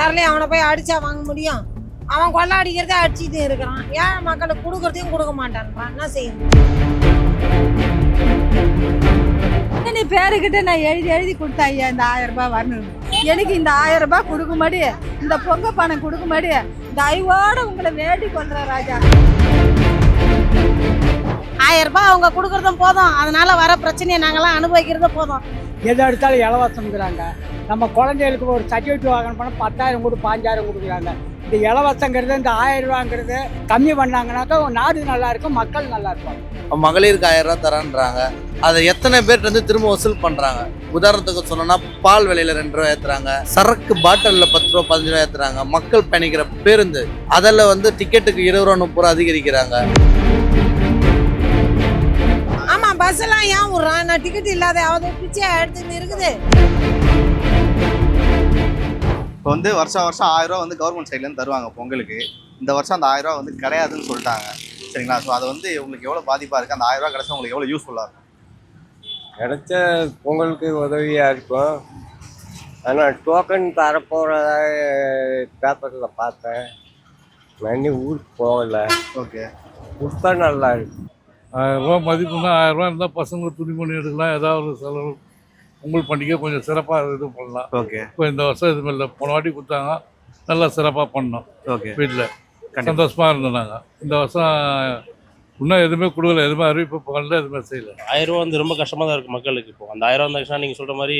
தரலையும் அவனை போய் அடிச்சா வாங்க முடியும். அவன் கொள்ள அடிக்கிறதே அடிச்சுட்டு இருக்கிறான். ஏன் மக்களுக்கு கொடுக்கறதையும் கொடுக்க மாட்டான்றான் என்ன செய்ய நீ பேருக்கிட்ட நான் எழுதி எழுதி கொடுத்தேன் ஐயா இந்த ஆயிரம் ரூபாய் வரணும் எனக்கு இந்த ஆயிரம் ரூபாய் கொடுக்குமாடி? இந்த பொங்க பணம் கொடுக்குமாடி? தயவோட உங்களை வேண்டி கொள்ற ராஜா. ஆயிரம் ரூபாய் அவங்க கொடுக்கறதும் போதும். அதனால வர பிரச்சனையை நாங்கெல்லாம் அனுபவிக்கிறதும் போதும். எது எடுத்தாலும் இலவசம்ங்கிறாங்க நம்ம குழந்தைகளுக்கு ஒரு சர்டிஃபிகேட் வாங்கணும் போனால் பத்தாயிரம் கொடு பாஞ்சாயிரம் கொடுக்குறாங்க. இந்த இலவசங்கிறது இந்த ஆயிரம் ரூபாங்கிறது கம்மி பண்ணாங்கனாக்கா நாடு நல்லா இருக்கும் மக்கள் நல்லா இருப்பாங்க. மகளிருக்கு ஆயிரம் ரூபா தரேன்றாங்க. அதை எத்தனை பேர்கிட்ட வந்து திரும்ப வசூல் பண்றாங்க? உதாரணத்துக்கு சொல்லணும்னா பால் விலையில ரெண்டு ரூபா ஏத்துறாங்க. சரக்கு பாட்டில்ல பத்து ரூபா பதினஞ்சு ரூபா ஏத்துறாங்க. மக்கள் பயணிக்கிற பேருந்து அதில் வந்து டிக்கெட்டுக்கு இருபது ரூபா முப்பது ரூபா அதிகரிக்கிறாங்க. பஸ் எல்லாம் ஏன் விடுறான் நான் டிக்கெட் இல்லாத யாவது பிச்சை எடுத்துன்னு இருக்குது இப்போ வந்து வருஷம் வருஷம் ஆயிரம் ரூபா வந்து கவர்மெண்ட் சைட்லேருந்து தருவாங்க பொங்கலுக்கு இந்த வருஷம் அந்த ஆயிரம் ரூபா வந்து கிடையாதுன்னு சொல்லிட்டாங்க. சரிங்களா? ஸோ அது வந்து உங்களுக்கு எவ்வளோ பாதிப்பாக இருக்குது அந்த ஆயிரம் ரூபா கிடைச்சா உங்களுக்கு எவ்வளோ யூஸ்ஃபுல்லாக இருக்கும்? கிடைச்ச பொங்கலுக்கு உதவியாக இருக்கும். ஆனால் டோக்கன் தரப்போகிறதா பேப்பரில் பார்த்தேன். நான் இன்னும் ஊருக்கு போகலை. ஓகே கொடுத்தா நல்லா இருக்கும். ஆயிரம் ரூபா மதிப்புனா ஆயிரம் ரூபா இருந்தால் பசங்க துணிமணி எடுக்கலாம் ஏதாவது ஒரு செலவு. பொங்கல் பண்டிகை கொஞ்சம் சிறப்பாக இது பண்ணலாம். ஓகே. இப்போ இந்த வருஷம் இது இல்லை போன வாட்டி கொடுத்தாங்க. நல்லா சிறப்பாக பண்ணோம். ஓகே. வீட்டில் சந்தோஷமாக இருந்தோம் நாங்கள் இந்த வருஷம் இன்னும் எதுவுமே கொடுக்கல எதுவுமே அறிவிப்பு பண்ணல எதுவுமே செய்யல. ஆயிரம் ரூபா வந்து ரொம்ப கஷ்டமாக தான் இருக்குது மக்களுக்கு இப்போ. அந்த ஆயிரம் வந்துச்சுன்னா நீங்கள் சொல்கிற மாதிரி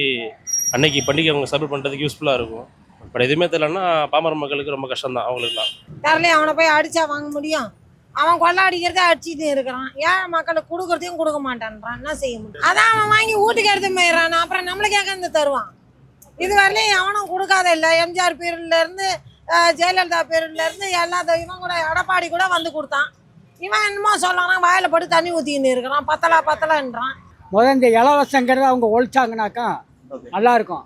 அன்னைக்கு பண்டிகை அவங்க செலிப்ரேட் பண்ணுறதுக்கு யூஸ்ஃபுல்லாக இருக்கும். பட் எதுவுமே தெரியலன்னா பாமர மக்களுக்கு ரொம்ப கஷ்டம் தான் அவங்களுக்குலாம். தரலையும் அவனை போய் அடிச்சா வாங்க முடியும். அவன் கொள்ள அடிக்கிறதே அடிச்சுட்டு இருக்கிறான். ஏன் மக்களுக்கு கொடுக்கறதையும் கொடுக்க மாட்டான்றான். என்ன செய்ய முடியும்? அதான் அவன் வாங்கி வீட்டுக்கு எடுத்து போயிடுறான். அப்புறம் நம்மளுக்கு எங்க தருவான். இது வரலையும் எவனும் கொடுக்காத இல்லை. எம்ஜிஆர் பீரியட்ல இருந்து அஹ், ஜெயலலிதா பீரியட்ல இருந்து எல்லா இவன் கூட எடப்பாடி கூட வந்து கொடுத்தான். இவன் என்னமோ சொல்றான் வாயில போட்டு தண்ணி ஊத்தின்னு இருக்கிறான். பத்தலா பத்தலான்றான். முதல்ல இந்த இலவசங்கிறத அவங்க ஒழிச்சாங்கனாக்கா ஓகே. நல்லா இருக்கும்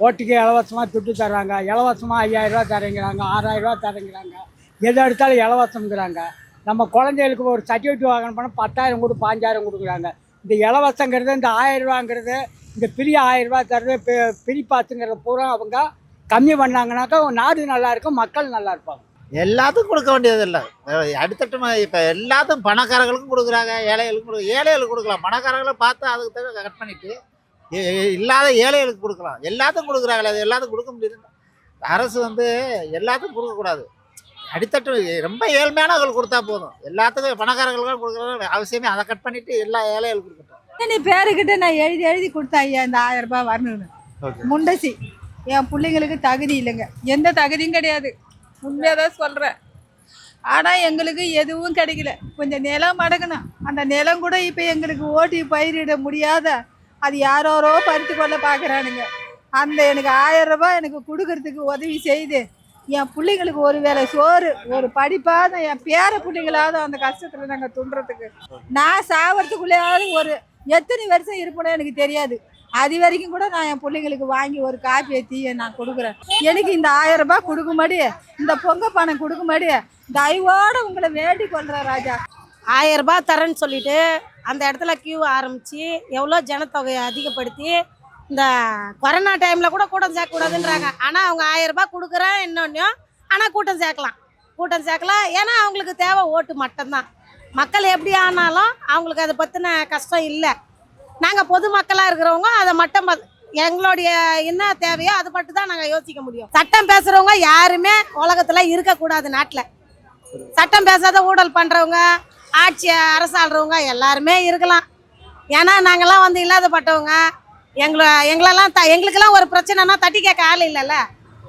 ஓட்டுக்கு இலவசமாக துட்டு தர்றாங்க. இலவசமாக ஐயாயிரம் ரூபா தரேங்கிறாங்க ஆறாயிரம் ரூபா தரேங்கிறாங்க. எது எடுத்தாலும் இலவசம்ங்கிறாங்க. நம்ம குழந்தைகளுக்கு ஒரு சர்டிஃபிகேட் வாங்கணும் போனால் பத்தாயிரம் கொடு பாஞ்சாயிரம் கொடுக்குறாங்க. இந்த இலவசங்கிறது இந்த ஆயிரரூவாங்கிறது இந்த பிரி ஆயிரம் ரூபா தர்றது பிரி பாத்துங்கிறத பூரா அவங்க கம்மி பண்ணாங்கனாக்கா நாடு நல்லா இருக்கும் மக்கள் நல்லா இருப்பாங்க. எல்லாத்துக்கும் கொடுக்க வேண்டியது இல்லை அடுத்தட்டு இப்போ எல்லாத்துக்கும் பணக்காரர்களுக்கும் கொடுக்குறாங்க ஏழைகளுக்கும் கொடு ஏழைகளுக்கு கொடுக்கலாம். பணக்காரர்களை பார்த்து அதுக்கு தகுந்த கட் பண்ணிட்டு இல்லாத ஏழைகளுக்கு கொடுக்கலாம். எல்லாத்துக்கும் கொடுக்குறாங்களே அது எல்லாத்துக்கும் கொடுக்க முடியுது. அரசு வந்து எல்லாத்துக்கும் கொடுக்கக்கூடாது. அடித்தட்டு ரொம்ப ஏழ்மையானவர்கள் கொடுத்தா போதும். எல்லாத்துக்கும் பணக்காரர்களுக்கும் கொடுக்குறாங்க அவசியமே. அதை கட் பண்ணிட்டு எல்லா ஏழைகளுக்கும் கொடுக்கட்டும். நீ பேருக்கிட்ட நான் எழுதி எழுதி கொடுத்தேன் ஐயா இந்த ஆயிரம் ரூபாய் வரணும்னு முண்டசி என் பிள்ளைங்களுக்கு தகுதி இல்லைங்க. எந்த தகுதியும் கிடையாது. உண்மையாக தான் சொல்கிறேன் ஆனால் எங்களுக்கு எதுவும் கிடைக்கல. கொஞ்சம் நிலம் மடக்கணும் அந்த நிலம் கூட இப்போ எங்களுக்கு ஓட்டி பயிரிட முடியாத அது யாரோரோ பறித்து கொள்ள பார்க்குறானுங்க அந்த எனக்கு ஆயிரம் ரூபாய் எனக்கு கொடுக்கறதுக்கு உதவி செய்து என் பிள்ளைங்களுக்கு ஒரு வேளை சோறு ஒரு படிப்பாத என் பேர பிள்ளைங்களாவது அந்த கஷ்டத்தில் நாங்கள் துண்டுறதுக்கு. நான் சாவறதுக்குள்ளேயாவது ஒரு எத்தனை வருஷம் இருப்பேனோ எனக்கு தெரியாது. அது வரைக்கும் கூட நான் என் பிள்ளைங்களுக்கு வாங்கி ஒரு காப்பியை தீயை நான் கொடுக்குறேன். எனக்கு இந்த ஆயிரம் ரூபாய் கொடுக்கும்படி இந்த பொங்க பணம் கொடுக்கும்படி தயவோடு உங்களை வேண்டி கொள்கிறேன் ராஜா. ஆயிரம் ரூபாய் தரேன்னு சொல்லிட்டு அந்த இடத்துல கியூ ஆரம்பித்து எவ்வளோ ஜனத்தொகையை அதிகப்படுத்தி இந்த கொரோனா டைமில் கூட கூட்டம் சேர்க்கக்கூடாதுன்றாங்க. ஆனால் அவங்க ஆயிரம் ரூபாய் கொடுக்குறேன் இன்னொன்னையும் ஆனால் கூட்டம் சேர்க்கலாம். கூட்டம் சேர்க்கலாம். ஏன்னா அவங்களுக்கு தேவை ஓட்டு மட்டும்தான். மக்கள் எப்படி ஆனாலும் அவங்களுக்கு அதை பற்றின கஷ்டம் இல்லை. நாங்கள் பொதுமக்களாக இருக்கிறவங்க அதை மட்டும் எங்களுடைய என்ன தேவையோ அதை மட்டும் தான் நாங்கள் யோசிக்க முடியும். சட்டம் பேசுகிறவங்க யாருமே உலகத்தில் இருக்கக்கூடாது நாட்டில். சட்டம் பேசாத ஊழல் பண்ணுறவங்க ஆட்சி அரசாள்றவங்க எல்லாருமே இருக்கலாம். ஏன்னா நாங்கள்லாம் வந்து இல்லாதப்பட்டவங்க. எங்களை எங்களெல்லாம் த எங்களுக்கெல்லாம் ஒரு பிரச்சனைனா தட்டி கேட்க ஆள் இல்லைல்ல.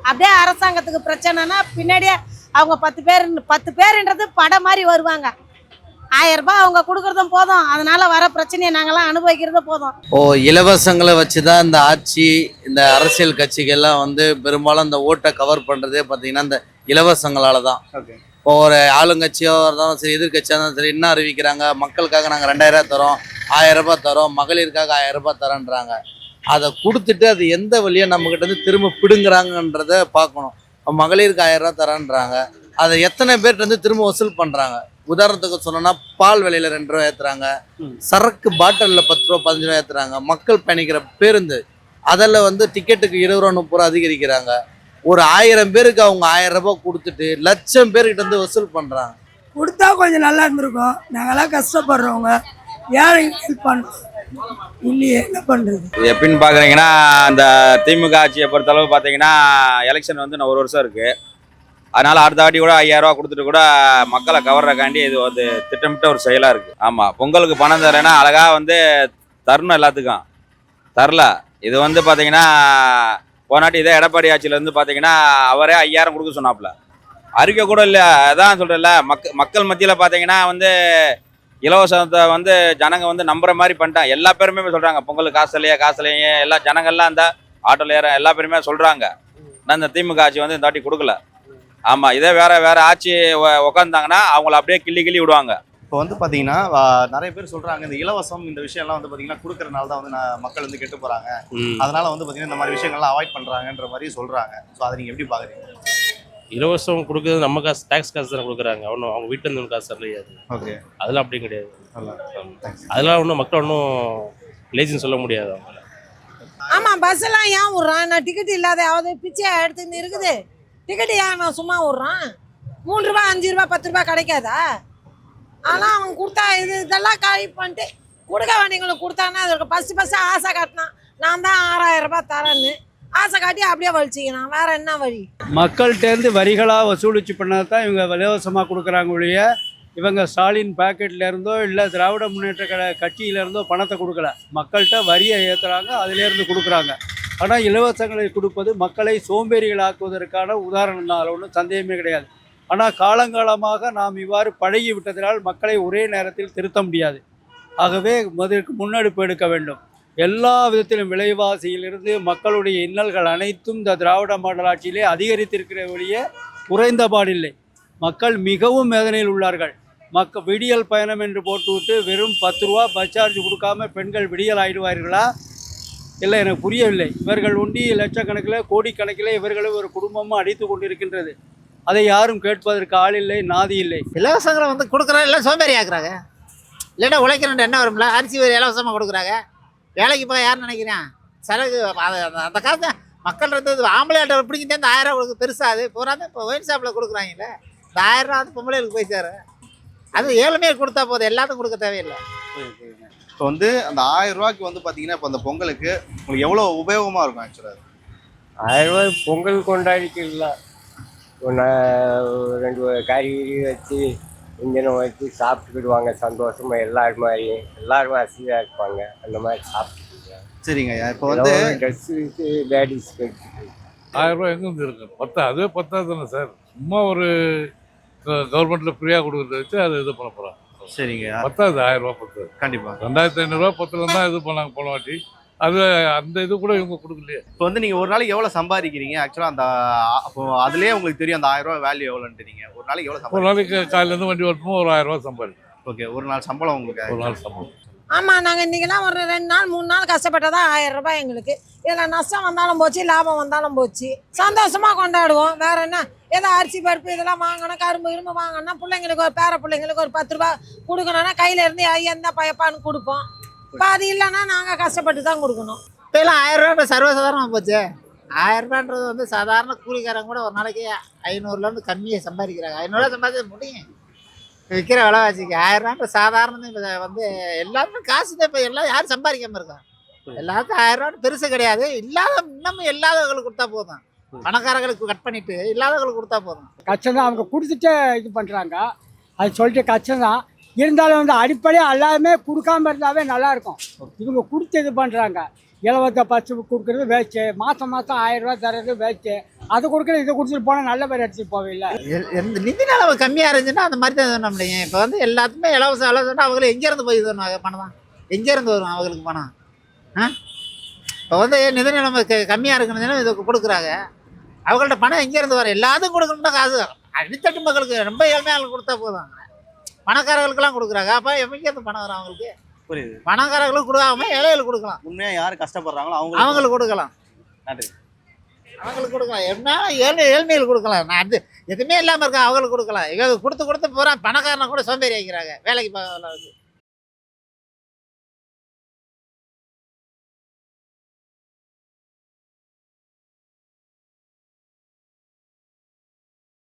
அப்படியே அரசாங்கத்துக்கு பிரச்சனைனா பின்னாடியே அவங்க பத்து பேர் பத்து பேருன்றது படம் மாதிரி வருவாங்க. ஆயிரம் ரூபாய் அவங்க கொடுக்குறதும் போதும். அதனால வர பிரச்சனையை நாங்கள்லாம் அனுபவிக்கிறதும் போதும். ஓ இலவசங்களை வச்சு தான் இந்த ஆட்சி இந்த அரசியல் கட்சிகள்லாம் வந்து பெரும்பாலும் இந்த ஓட்டை கவர் பண்ணுறதே பார்த்தீங்கன்னா இந்த இலவசங்களால தான் இப்போ ஒரு ஆளுங்கட்சியோ இருந்தாலும் சரி எதிர்கட்சியாக இருந்தாலும் சரி என்ன அறிவிக்கிறாங்க? மக்களுக்காக நாங்கள் ரெண்டாயிரம் ரூபாய் தரோம் ஆயிரம் ரூபாய் தரோம் மகளிருக்காக ஆயிரம் ரூபாய் தரோன்றாங்க. அதை கொடுத்துட்டு அது எந்த வழியாக நம்மக்கிட்ட இருந்து திரும்ப பிடுங்குறாங்கன்றத பார்க்கணும். மகளிருக்கு ஆயிரம் ரூபாய் தரேன்றாங்க. அதை எத்தனை பேர்ட்ட இருந்து திரும்ப வசூல் பண்ணுறாங்க உதாரணத்துக்கு சொல்லணும்னா பால் விலையில ரெண்டு ரூபா ஏற்றுறாங்க. சரக்கு பாட்டிலில் பத்து ரூபா பதினஞ்சு ரூபா ஏற்றுறாங்க மக்கள் பயணிக்கிற பேருந்து அதில் வந்து டிக்கெட்டுக்கு இருபது ரூபா முப்பது ரூபா அதிகரிக்கிறாங்க. ஒரு ஆயிரம் பேருக்கு அவங்க ஆயிரம் ரூபாய் கொடுத்துட்டு லட்சம் பேர்கிட்ட இருந்து வசூல் பண்றாங்க. கொடுத்தா கொஞ்சம் நல்லா இருந்திருக்கும். நாங்கெல்லாம் கஷ்டப்படுறவங்க. ஏழைங்க ஹெல்ப் பண்ணுறோம் இல்லையே என்ன பண்ணுறது எப்படின்னு பார்க்குறீங்கன்னா அந்த திமுக ஆட்சியை பொறுத்தளவு பார்த்தீங்கன்னா எலெக்ஷன் வந்து இன்னும் ஒரு வருஷம் இருக்குது அதனால் அடுத்த வாட்டி கூட ஐயாயிரரூவா கொடுத்துட்டு கூட மக்களை கவர்றக்காண்டி இது வந்து திட்டமிட்ட ஒரு செயலாக இருக்குது ஆமாம் பொங்கலுக்கு பணம் தரேன்னா அழகாக வந்து தரணும் எல்லாத்துக்கும். தரல. இது வந்து பார்த்தீங்கன்னா போனாட்டி இதே எடப்பாடி ஆட்சியிலேருந்து பார்த்தீங்கன்னா அவரே ஐயாயிரம் கொடுக்க சொன்னாப்புல. அறிக்கை கூட இல்லை. அதான் சொல்கிறேன்ல மக் மக்கள் மத்தியில் பார்த்தீங்கன்னா வந்து இலவசத்தை வந்து ஜனங்க வந்து நம்புற மாதிரி பண்ணிட்டாங்க எல்லா பேருமே சொல்றாங்க பொங்கலுக்கு காசு இல்லையா காசு இல்லையா எல்லா ஜனங்கள்லாம் அந்த ஆட்டோல ஏற எல்லா பேருமே சொல்றாங்க. ஆனா இந்த திமுக ஆட்சி வந்து இந்த வாட்டி கொடுக்கல. ஆமா இதே வேற வேற ஆட்சி உக்காந்தாங்கன்னா அவங்கள அப்படியே கிள்ளி கிள்ளி விடுவாங்க. இப்போ வந்து பார்த்தீங்கன்னா நிறைய பேர் சொல்றாங்க இந்த இலவசம் இந்த விஷயம்லாம் வந்து பார்த்தீங்கன்னா கொடுக்கறனால தான் வந்து நான் மக்கள் வந்து கெட்டு போறாங்க. அதனால வந்து பார்த்தீங்கன்னா இந்த மாதிரி விஷயங்கள்லாம் அவாய்ட் பண்றாங்கன்ற மாதிரி சொல்றாங்க. ஸோ அதை நீங்க எப்படி பாக்குறீங்க? இலவசம் கொடுக்குறது நம்ம காசு டேக்ஸ் காசு தானே கொடுக்குறாங்க. ஒன்றும் அவங்க வீட்டில் இருந்து காசு அது. ஓகே. அதெல்லாம் அப்படி கிடையாது. அதெல்லாம் ஒன்றும் மக்கள் ஒன்றும் லேசின்னு சொல்ல முடியாது அவங்கள. ஆமாம் பஸ்ஸெல்லாம் ஏன் விட்றான்? நான் டிக்கெட் இல்லாத யாவது பிச்சை எடுத்துன்னு இருக்குது. டிக்கெட் ஏன் நான் சும்மா விட்றான்? மூணு ரூபா அஞ்சு ரூபா பத்து ரூபா கிடைக்காதா? ஆனால் அவன் கொடுத்தா இது இதெல்லாம் காலி பண்ணிட்டு கொடுக்க வேண்டியவங்களுக்கு கொடுத்தாங்கன்னா அதுக்கு ஃபஸ்ட்டு ஃபஸ்ட்டு ஆசை காட்டினான். நான் தான் ஆறாயிரம் ரூபாய் தரேன்னு. ஆசை காட்டி அப்படியே வலிச்சிக்கிறான் வேற என்ன வழி மக்கள்கிட்டேருந்து வரிகளாக வசூலிச்சு பண்ணதை தான் இவங்க இலவசமாக கொடுக்குறாங்க ஒழிய இவங்க ஸ்டாலின் பாக்கெட்ல இருந்தோ இல்லை திராவிட முன்னேற்ற கழக கட்சியில இருந்தோ பணத்தை கொடுக்கல. மக்கள்கிட்ட வரியை ஏற்றுறாங்க அதிலேருந்து கொடுக்குறாங்க. ஆனால் இலவசங்களை கொடுப்பது மக்களை சோம்பேறிகளாக்குவதற்கான உதாரணம் தான். அதில் ஒன்றும் சந்தேகமே கிடையாது. ஆனால் காலங்காலமாக நாம் இவ்வாறு பழகி விட்டதினால் மக்களை ஒரே நேரத்தில் திருத்த முடியாது. ஆகவே அதற்கு முன்னெடுப்பு எடுக்க வேண்டும். எல்லா விதத்திலும் விலைவாசியிலிருந்து மக்களுடைய இன்னல்கள் அனைத்தும் இந்த திராவிட மாடல் ஆட்சியிலே அதிகரித்திருக்கிற ஒழிய குறைந்தபாடில்லை. மக்கள் மிகவும் வேதனையில் உள்ளார்கள். மக்க விடியல் பயணம் என்று போட்டுவிட்டு வெறும் பத்து ரூபா பஸ் சார்ஜ் கொடுக்காம பெண்கள் விடியல் ஆயிடுவார்களா? இல்லை எனக்கு புரியவில்லை. இவர்கள் உண்டி லட்சக்கணக்கில் கோடிக்கணக்கில் இவர்களும் ஒரு குடும்பமும் அடித்து கொண்டிருக்கின்றது. அதை யாரும் கேட்பதற்கு ஆள் இல்லை நாதி இல்லை. இலவசங்களை வந்து கொடுக்குறாங்க இல்லை சோம்பேறி ஆக்குறாங்க இல்லைன்னா உழைக்கணுன்ற என்ன வரும்ல? அரிசி ஒரு இலவசமாக கொடுக்குறாங்க. வேலைக்கு போக யார் நினைக்கிறேன்? செலவு அது- அந்த- காலத்து மக்கள் இருந்தது ஆம்பளை ஆட்டை பிடிக்கிட்டே இந்த ஆயிரம் ரூபா கொடுக்கு பெருசாக அது. போகிறாங்க இப்போ ஒயின் ஷாப்பில் கொடுக்குறாங்கல்ல. இந்த ஆயிரம் ரூபா வந்து பொம்பளைகளுக்கு போய் சேரும் அது ஏழுமே கொடுத்தா போதும். எல்லாத்துக்கும் கொடுக்க தேவையில்லை. இப்போ வந்து அந்த ஆயிரம் ரூபாய்க்கு வந்து பார்த்தீங்கன்னா இப்போ அந்த பொங்கலுக்கு உங்களுக்கு எவ்வளோ உபயோகமா இருக்கும் ஆக்சுவலாக ஆயிரம் ரூபாய் பொங்கல் கொண்டாடிக்கலாம் ஒன்று ரெண்டு கறி கிரி வச்சு இன்ஜனை வச்சு சாப்பிட்டுக்கிடுவாங்க சந்தோஷமா எல்லாரும் மாதிரி எல்லாரும் வசதியாக இருப்பாங்க. அந்த மாதிரி சாப்பிட்டுக்கிடுவாங்க. சரிங்க ஐயா. இப்போ வந்து ட்ரெஸ்ஸுக்கு லேடிஸ்க்கு ஆயிரம் ரூபாய் எங்கேருந்து இருக்கு? பத்தா அதுவே பத்தாது தானே சார்? சும்மா ஒரு கவர்மெண்ட்ல ஃப்ரீயாக கொடுக்குறத வச்சு அதை இது பண்ண போகிறாங்க சரிங்க பத்தாது ஆயிரம் ரூபாய் பத்தாது கண்டிப்பா. ரெண்டாயிரத்தி ஐநூறுரூவா பத்துல தான் இது பண்ணாங்க போன வாட்டி. அது அந்த இது கூட இவங்க கொடுக்கலையே. இப்போ வந்து நீங்க ஒரு நாளைக்கு எவ்வளவு சம்பாதிக்கிறீங்க? ஆக்சுவலா அந்த அப்போ அதுலயே உங்களுக்கு தெரியும் அந்த ஆயிரம் ரூபாய் வேல்யூ எவ்வளோன்ட்டு நீங்க. ஒரு நாளைக்கு எவ்வளவு ஒரு நாளைக்கு காலையிலேருந்து வண்டி ஓட்டணும் ஒரு ஆயிரம் ரூபாய் சம்பாதிக்கும் ஓகே ஒரு நாள் சம்பளம் உங்களுக்கு ஒரு நாள் சம்பளம். ஆமாம் நாங்கள் இன்றைக்கெல்லாம் ஒரு ரெண்டு நாள் மூணு நாள் கஷ்டப்பட்டதா ஆயிரம் ரூபாய் எங்களுக்கு. இதில் நஷ்டம் வந்தாலும் போச்சு லாபம் வந்தாலும் போச்சு. சந்தோஷமாக கொண்டாடுவோம். வேற என்ன? ஏதோ அரிசி பருப்பு இதெல்லாம் வாங்கணும் கரும்பு இரும்பு வாங்கணும்னா பிள்ளைங்களுக்கு ஒரு பேர பிள்ளைங்களுக்கு ஒரு பத்து ரூபா கொடுக்கணும்னா கையில இருந்து ஐயா எந்த பயப்பான்னு கொடுப்போம். இப்போ அது இல்லைன்னா நாங்கள் கஷ்டப்பட்டு தான் கொடுக்கணும். இப்போ எல்லாம் ஆயிரம் ரூபா சர்வசாதாரணமாக போச்சு. ஆயிரம் ரூபான்றது வந்து சாதாரண கூலிக்காரங்க கூட ஒரு நாளைக்கு ஐநூறுலேருந்து கம்மியாக சம்பாதிக்கிறாங்க. ஐநூறுரூவா சம்பாதிக்க முடியும். விற்கிற விலைவாசிக்கு ஆயிரம் ரூபான்ற சாதாரண இப்போ வந்து எல்லாருமே காசு தான். இப்போ எல்லாம் யாரும் சம்பாதிக்காம இருக்கா? எல்லாருக்கும் ஆயிரம் ரூபான்னு பெருசு கிடையாது. இல்லாத இன்னமும் இல்லாதவங்களுக்கு கொடுத்தா போதும். பணக்காரங்களுக்கு கட் பண்ணிட்டு இல்லாதவங்களுக்கு கொடுத்தா போதும். கஷ்டம் தான் அவங்க கொடுத்துட்டு இது பண்ணுறாங்க அது சொல்லிட்டு கஷ்டம் தான் இருந்தாலும் வந்து அடிப்படையாக எல்லாருமே கொடுக்காம இருந்தாவே நல்லாயிருக்கும். இவங்க கொடுத்து இது பண்ணுறாங்க இலவச பஸ் கொடுக்குறது வேஸ்ட்டு. மாதம் மாதம் ஆயிரம் ரூபாய் தர்றது வேஸ்ட்டு. அது கொடுக்குறது இதை கொடுத்துட்டு போனால் நல்ல பேர் எடுத்துகிட்டு போவில்லை. எ- எந்த நிதி நிலவு கம்மியாக இருந்துச்சுன்னா அந்த மாதிரி தான் பண்ண முடியும். இப்போ வந்து எல்லாத்துக்குமே இலவசம் இலவசம்னா அவங்களுக்கு எங்கேருந்து போய் இது பண்ணுவாங்க பணம்? தான் எங்கேருந்து வரும் அவங்களுக்கு பணம்? ஆ? இப்போ வந்து நிதி நிலைமை க கம்மியாக இருக்குன்னு இதுக்கு கொடுக்குறாங்க. அவங்கள்ட்ட பணம் எங்கேருந்து வரும்? எல்லாத்துக்கும் கொடுக்கணும்னா காசு அடித்தட்டு மக்களுக்கு ரொம்ப ஏழ்மையாக கொடுத்தா போதும். பணக்காரர்களுக்கெல்லாம் கொடுக்குறாங்க. அப்போ எங்கேருந்து பணம் வரும் அவங்களுக்கு? புரியுது. பணக்காரர்களுக்கு கொடுக்காம ஏழைகளுக்கு கொடுக்கலாம். உண்மையா யாரு கஷ்டப்படுறாங்களோ அவங்க அவங்களுக்கு கொடுக்கலாம். நன்றி. அவங்களுக்கு கொடுக்கலாம். என்ன ஏழ்மை ஏழ்மையில் கொடுக்கலாம். நான் அது எதுவுமே இல்லாமல் இருக்கா அவங்களுக்கு கொடுக்கலாம். இவங்க கொடுத்து கொடுத்து போகிறான் பணக்காரனை கூட சோம்பேறி ஆக்கிறாங்க வேலைக்கு போகாதவங்களுக்கு.